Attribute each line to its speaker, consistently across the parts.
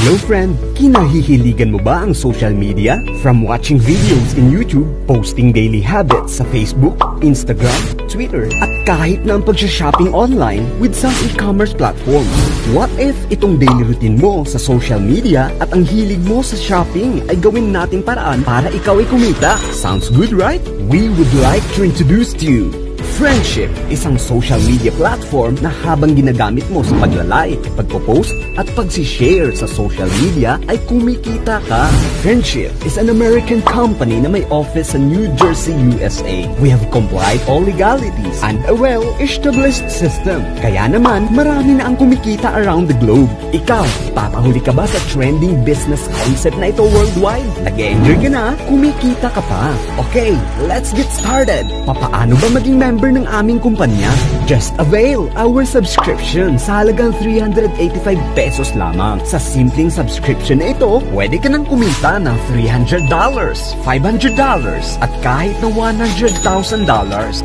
Speaker 1: Hello friend, kinahihiligan mo ba ang social media? From watching videos in YouTube, posting daily habits sa Facebook, Instagram, Twitter, at kahit na ang pag-shopping online with some e-commerce platforms. What if itong daily routine mo sa social media at ang hilig mo sa shopping ay gawin nating paraan para ikaw ay kumita? Sounds good, right? We would like to introduce to you Friendship, isang social media platform na habang ginagamit mo sa paglalike, pagpo-post at pagsishare sa social media ay kumikita ka. Friendship is an American company na may office sa New Jersey, USA. We have complied all legalities and a well-established system. Kaya naman, marami na ang kumikita around the globe. Ikaw, papahuli ka ba sa trending business concept na ito worldwide? Nag-enjoy ka na? Kumikita ka pa. Okay, let's get started. Papaano ba maging member ng aming kumpanya? Just avail our subscription sa halagang 385 pesos lamang. Sa simpleng subscription na ito, pwede ka nang kumita ng $300, $500, at kahit na $100,000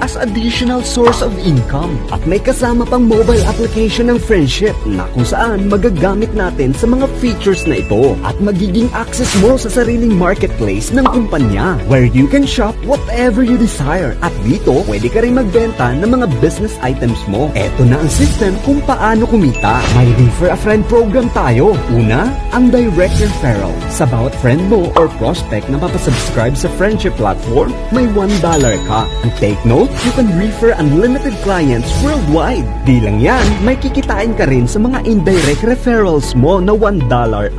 Speaker 1: as additional source of income. At may kasama pang mobile application ng Friendship na kung saan magagamit natin sa mga features na ito at magiging access mo sa sariling marketplace ng kumpanya where you can shop whatever you desire. At dito, pwede ka rin magbenta ng mga business items mo. Eto na ang system kung paano kumita. May refer a friend program tayo. Una, ang direct referral. Sa bawat friend mo or prospect na papasubscribe sa friendship platform, may $1 ka. And take note, you can refer unlimited clients worldwide. Di lang yan, may kikitain ka rin sa mga indirect referrals mo na $1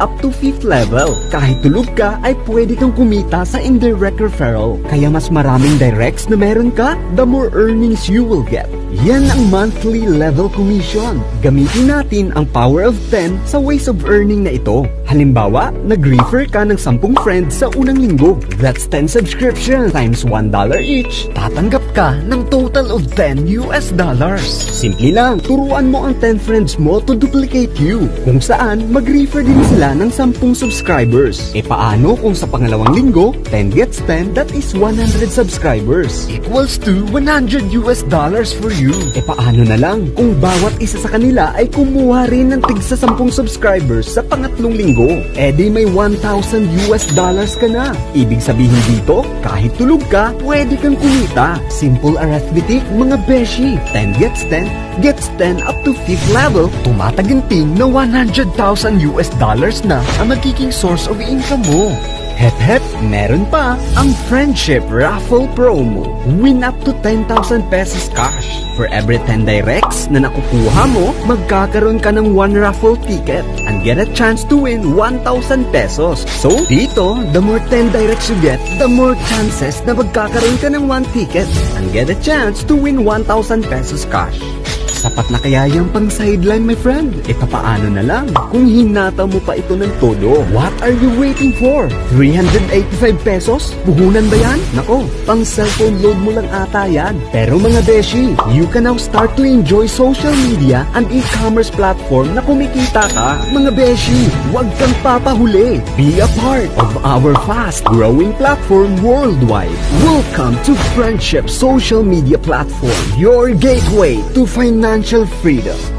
Speaker 1: up to 5th level. Kahit tulog ka, ay pwede kang kumita sa indirect referral. Kaya mas maraming directs na meron ka, the more earnings you will get. Yan ang monthly level commission. Gamitin natin ang power of 10 sa ways of earning na ito. Halimbawa, nag-refer ka ng 10 friends sa unang linggo. That's 10 subscriptions times $1 each. Tatanggap ka ng total of 10 US dollars. Simple lang, turuan mo ang 10 friends mo to duplicate you. Kung saan, mag-refer din sila ng 10 subscribers. E paano kung sa pangalawang linggo, 10 gets 10, that is 100 subscribers. Equals to 100 US dollars for you. E paano na lang kung bawat isa sa kanila ay kumuha rin ng tig sa 10 subscribers sa pangatlong linggo? E di may 1,000 US dollars ka na. Ibig sabihin dito, kahit tulog ka, pwede kang kumita. Simple arithmetic, mga beshi. 10 gets 10, gets 10 up to 5th level. Tumataginting na 100,000 US dollars na ang magiging source of income mo. Hep, meron pa ang Friendship Raffle Promo. Win up to 10,000 pesos cash. For every 10 directs na nakukuha mo, magkakaroon ka ng 1 raffle ticket and get a chance to win 1,000 pesos. So, dito, the more 10 directs you get, the more chances na magkakaroon ka ng 1 ticket and get a chance to win 1,000 pesos cash. Sapat na kaya yung pang sideline, my friend? E paano na lang kung hinata mo pa ito ng todo? What are you waiting for? 385 pesos? Puhunan ba yan? Nako, pang cellphone load mo lang ata yan. Pero mga beshi, you can now start to enjoy social media and e-commerce platform na kumikita ka. Mga beshi, huwag kang papahuli. Be a part of our fast-growing platform worldwide. Welcome to Friendship Social Media Platform, your gateway to financial freedom.